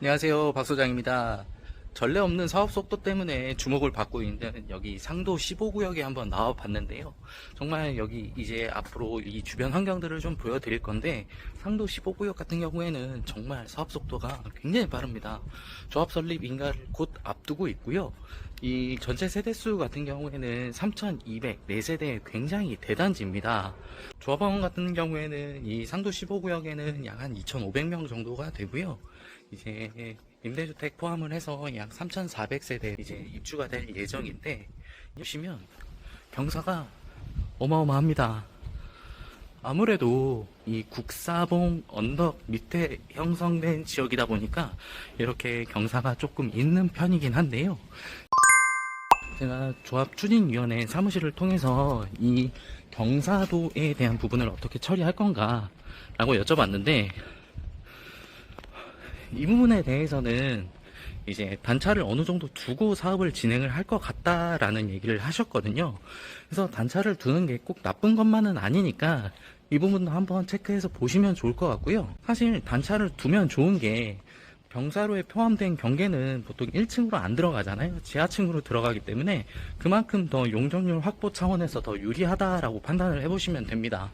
안녕하세요. 박 소장입니다. 전례 없는 사업 속도 때문에 주목을 받고 있는 여기 상도 15구역에 한번 나와 봤는데요. 정말 여기 이제 앞으로 이 주변 환경들을 좀 보여드릴 건데 상도 15구역 같은 경우에는 정말 사업 속도가 굉장히 빠릅니다. 조합 설립 인가를 곧 앞두고 있고요. 이 전체 세대수 같은 경우에는 3,204세대 굉장히 대단지입니다. 조합원 같은 경우에는 이 상도 15구역에는 약 한 2,500명 정도가 되고요. 이제 임대주택 포함을 해서 약 3,400세대 이제 입주가 될 예정인데 보시면 경사가 어마어마합니다. 아무래도 이 국사봉 언덕 밑에 형성된 지역이다 보니까 이렇게 경사가 조금 있는 편이긴 한데요. 제가 조합추진위원회 사무실을 통해서 이 경사도에 대한 부분을 어떻게 처리할 건가 라고 여쭤봤는데 이 부분에 대해서는 이제 단차를 어느 정도 두고 사업을 진행을 할 것 같다라는 얘기를 하셨거든요. 그래서 단차를 두는 게 꼭 나쁜 것만은 아니니까 이 부분도 한번 체크해서 보시면 좋을 것 같고요. 사실 단차를 두면 좋은 게 병사로에 포함된 경계는 보통 1층으로 안 들어가잖아요. 지하층으로 들어가기 때문에 그만큼 더 용적률 확보 차원에서 더 유리하다라고 판단을 해보시면 됩니다.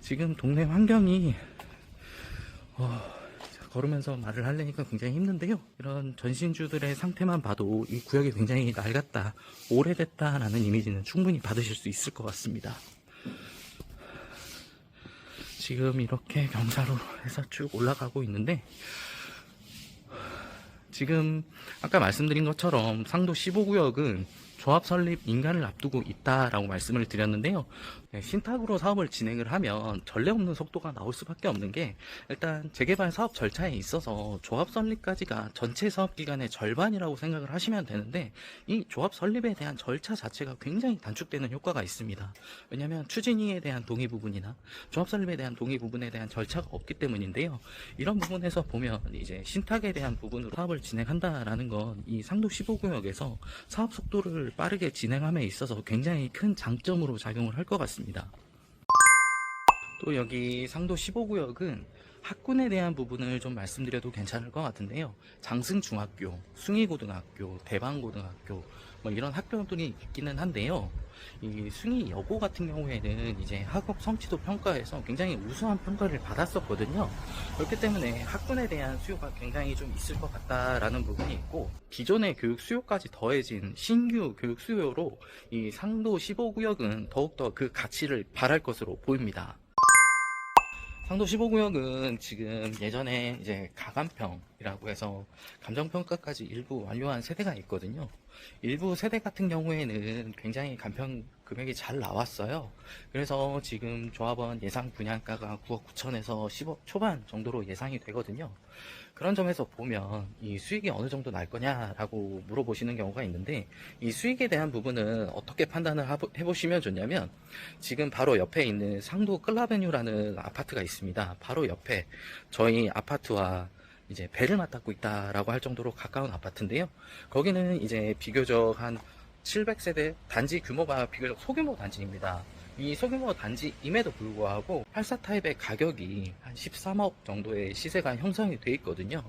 지금 동네 환경이 어, 걸으면서 말을 하려니까 굉장히 힘든데요. 이런 전신주들의 상태만 봐도 이 구역이 굉장히 낡았다, 오래됐다라는 이미지는 충분히 받으실 수 있을 것 같습니다. 지금 이렇게 경사로 해서 쭉 올라가고 있는데, 지금 아까 말씀드린 것처럼 상도 15구역은 조합 설립 인가를 앞두고 있다라고 말씀을 드렸는데요. 네, 신탁으로 사업을 진행을 하면 전례 없는 속도가 나올 수밖에 없는 게 일단 재개발 사업 절차에 있어서 조합 설립까지가 전체 사업 기간의 절반이라고 생각을 하시면 되는데 이 조합 설립에 대한 절차 자체가 굉장히 단축되는 효과가 있습니다. 왜냐하면 추진위에 대한 동의 부분이나 조합 설립에 대한 동의 부분에 대한 절차가 없기 때문인데요. 이런 부분에서 보면 이제 신탁에 대한 부분으로 사업을 진행한다라는 건 이 상도 15구역에서 사업 속도를 빠르게 진행함에 있어서 굉장히 큰 장점으로 작용을 할 것 같습니다. 또 여기 상도 15구역은 학군에 대한 부분을 좀 말씀드려도 괜찮을 것 같은데요. 장승중학교, 숭이고등학교, 대방고등학교 뭐 이런 학교들이 있기는 한데요. 이 숭이 여고 같은 경우에는 이제 학업 성취도 평가에서 굉장히 우수한 평가를 받았었거든요. 그렇기 때문에 학군에 대한 수요가 굉장히 좀 있을 것 같다라는 부분이 있고 기존의 교육 수요까지 더해진 신규 교육 수요로 이 상도 15구역은 더욱더 그 가치를 발할 것으로 보입니다. 상도 15구역은 지금 예전에 이제 가감평 이라고 해서 감정평가까지 일부 완료한 세대가 있거든요. 일부 세대 같은 경우에는 굉장히 감평 금액이 잘 나왔어요. 그래서 지금 조합원 예상 분양가가 9억 9천에서 10억 초반 정도로 예상이 되거든요. 그런 점에서 보면 이 수익이 어느 정도 날 거냐라고 물어보시는 경우가 있는데 이 수익에 대한 부분은 어떻게 판단을 해보시면 좋냐면 지금 바로 옆에 있는 상도 클라베뉴라는 아파트가 있습니다. 바로 옆에 저희 아파트와 이제 배를 맞닿고 있다라고 할 정도로 가까운 아파트인데요. 거기는 이제 비교적 한 700세대 단지 규모가 비교적 소규모 단지입니다. 이 소규모 단지임에도 불구하고 84 타입의 가격이 한 13억 정도의 시세가 형성이 돼 있거든요.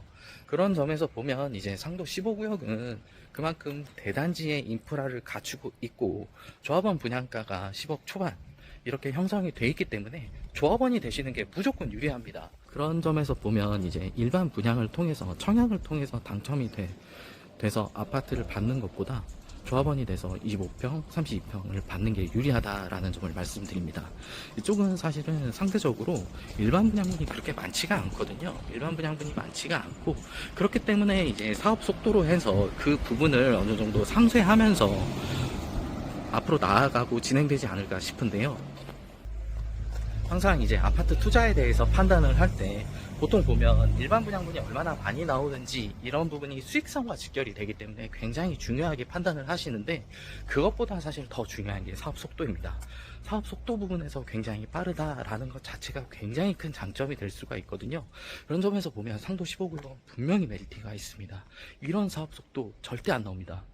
그런 점에서 보면 이제 상도 15구역은 그만큼 대단지의 인프라를 갖추고 있고 조합원 분양가가 10억 초반 이렇게 형성이 돼 있기 때문에 조합원이 되시는 게 무조건 유리합니다. 그런 점에서 보면 이제 일반 분양을 통해서 청약을 통해서 당첨이 돼, 돼서 아파트를 받는 것보다 조합원이 돼서 25평, 32평을 받는 게 유리하다라는 점을 말씀드립니다. 이쪽은 사실은 상대적으로 일반 분양분이 그렇게 많지가 않거든요. 일반 분양분이 많지가 않고 그렇기 때문에 이제 사업 속도로 해서 그 부분을 어느 정도 상쇄하면서 앞으로 나아가고 진행되지 않을까 싶은데요. 항상 이제 아파트 투자에 대해서 판단을 할 때 보통 보면 일반 분양분이 얼마나 많이 나오는지 이런 부분이 수익성과 직결이 되기 때문에 굉장히 중요하게 판단을 하시는데 그것보다 사실 더 중요한 게 사업 속도입니다. 사업 속도 부분에서 굉장히 빠르다라는 것 자체가 굉장히 큰 장점이 될 수가 있거든요. 그런 점에서 보면 상도 15구역은 분명히 메리트가 있습니다. 이런 사업 속도 절대 안 나옵니다.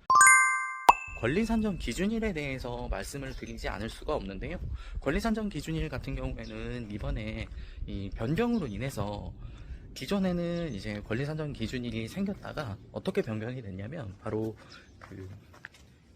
권리 산정 기준일에 대해서 말씀을 드리지 않을 수가 없는데요. 권리 산정 기준일 같은 경우에는 이번에 이 변경으로 인해서 기존에는 이제 권리산정 기준일이 생겼다가 어떻게 변경이 됐냐면 바로 그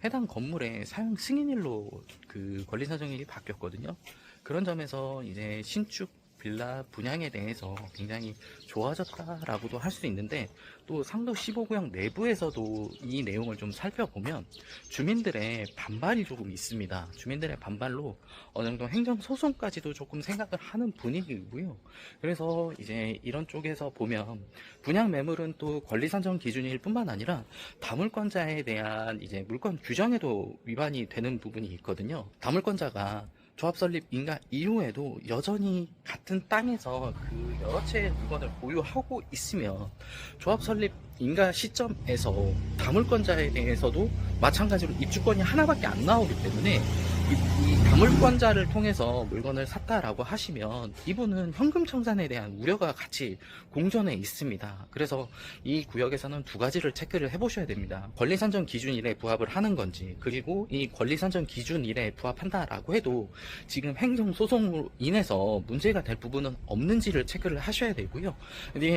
해당 건물의 사용 승인일로 그 권리사정일이 바뀌었거든요. 그런 점에서 이제 신축 빌라 분양에 대해서 굉장히 좋아졌다라고도 할 수 있는데 또 상도 15구역 내부에서도 이 내용을 좀 살펴보면 주민들의 반발이 조금 있습니다. 주민들의 반발로 어느 정도 행정 소송까지도 조금 생각을 하는 분위기고요. 그래서 이제 이런 쪽에서 보면 분양 매물은 또 권리 산정 기준일 뿐만 아니라 다물권자에 대한 이제 물권 규정에도 위반이 되는 부분이 있거든요. 다물권자가 조합 설립 인가 이후에도 여전히 같은 땅에서 그 여러 채의 물건을 보유하고 있으면 조합 설립 인가 시점에서 다물권자에 대해서도 마찬가지로 입주권이 하나밖에 안 나오기 때문에 다물권자를 통해서 물건을 샀다라고 하시면 이분은 현금 청산에 대한 우려가 같이 공존해 있습니다. 그래서 이 구역에서는 두 가지를 체크를 해보셔야 됩니다. 권리 산정 기준일에 부합을 하는 건지 그리고 이 권리 산정 기준일에 부합한다라고 해도 지금 행정 소송으로 인해서 문제가 될 부분은 없는지를 체크를 하셔야 되고요.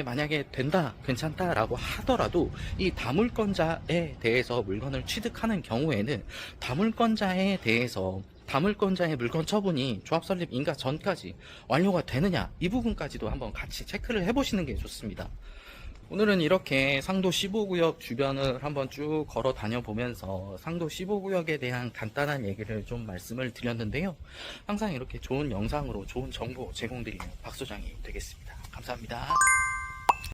만약에 된다, 괜찮다라고 하더라도 이 다물권자에 대해서 물건을 취득하는 경우에는 다물권자에 대해서 다물권자의 물건 처분이 조합 설립 인가 전까지 완료가 되느냐 이 부분까지도 한번 같이 체크를 해보시는 게 좋습니다. 오늘은 이렇게 상도 15구역 주변을 한번 쭉 걸어 다녀보면서 상도 15구역에 대한 간단한 얘기를 좀 말씀을 드렸는데요. 항상 이렇게 좋은 영상으로 좋은 정보 제공드리는 박소장이 되겠습니다. 감사합니다.